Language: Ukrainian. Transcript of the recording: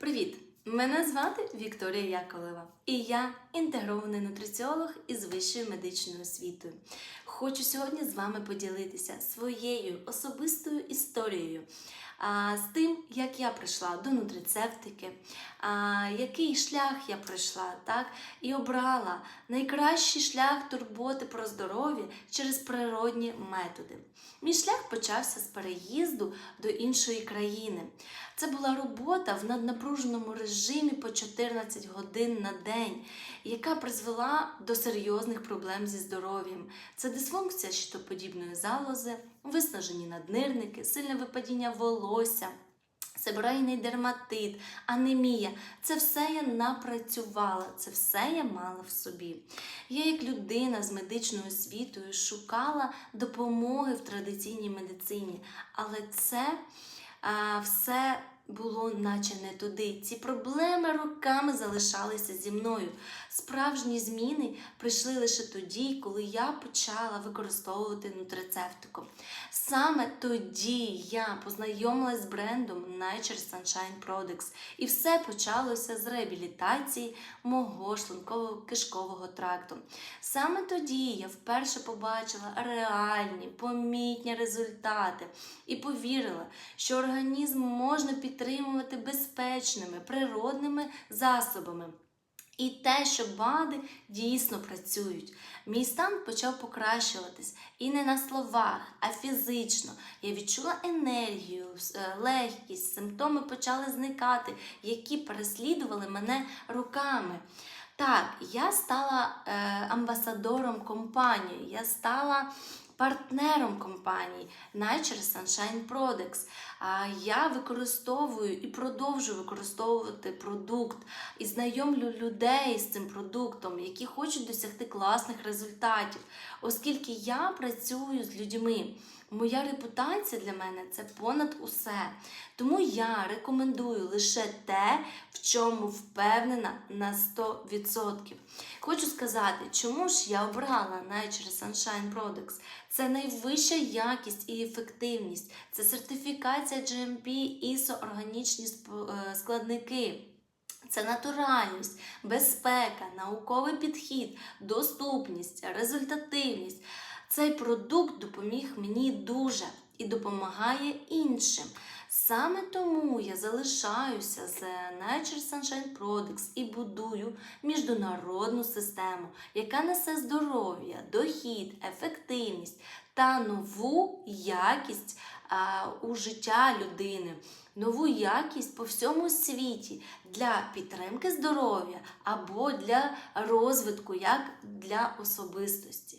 Привіт! Мене звати Вікторія Яковлева, і я інтегрований нутриціолог із вищою медичною освітою. Хочу сьогодні з вами поділитися своєю особистою історією. З тим, як я прийшла до нутрицептики, який шлях я пройшла, так, і обрала найкращий шлях турботи про здоров'я через природні методи. Мій шлях почався з переїзду до іншої країни. Це була робота в наднапруженому режимі по 14 годин на день, яка призвела до серйозних проблем зі здоров'ям. Це дисфункція щитоподібної залози, виснажені наднирники, сильне випадіння волосся. Себорейний дерматит, анемія це все я напрацювала, це все я мала в собі. Я, як людина з медичною освітою, шукала допомоги в традиційній медицині, але це все було наче не туди. Ці проблеми роками залишалися зі мною. Справжні зміни прийшли лише тоді, коли я почала використовувати нутрицептику. Саме тоді я познайомилась з брендом Nature Sunshine Products, і все почалося з реабілітації мого шлунково-кишкового тракту. Саме тоді я вперше побачила реальні, помітні результати і повірила, що організм можна підтримувати безпечними природними засобами. І те, що БАДи дійсно працюють. Мій стан почав покращуватись і не на словах, а фізично. Я відчула енергію, е, легкість, симптоми почали зникати, які переслідували мене руками. Так, я стала е, амбасадором компанії, я стала партнером компанії Nature Sunshine Products. Я використовую і продовжую використовувати продукт і знайомлю людей з цим продуктом, які хочуть досягти класних результатів, оскільки я працюю з людьми. Моя репутація для мене це понад усе. Тому я рекомендую лише те, в чому впевнена на 100%. Хочу сказати, чому ж я обрала Nature Sunshine Products. Це найвища якість і ефективність, це сертифікація GMP, ISO, органічні складники. Це натуральність, безпека, науковий підхід, доступність, результативність. Цей продукт допоміг мені дуже і допомагає іншим. Саме тому я залишаюся з Nature Sunshine Products і будую міжнародну систему, яка несе здоров'я, дохід, ефективність та нову якість а, у життя людини, нову якість по всьому світі для підтримки здоров'я або для розвитку як для особистості.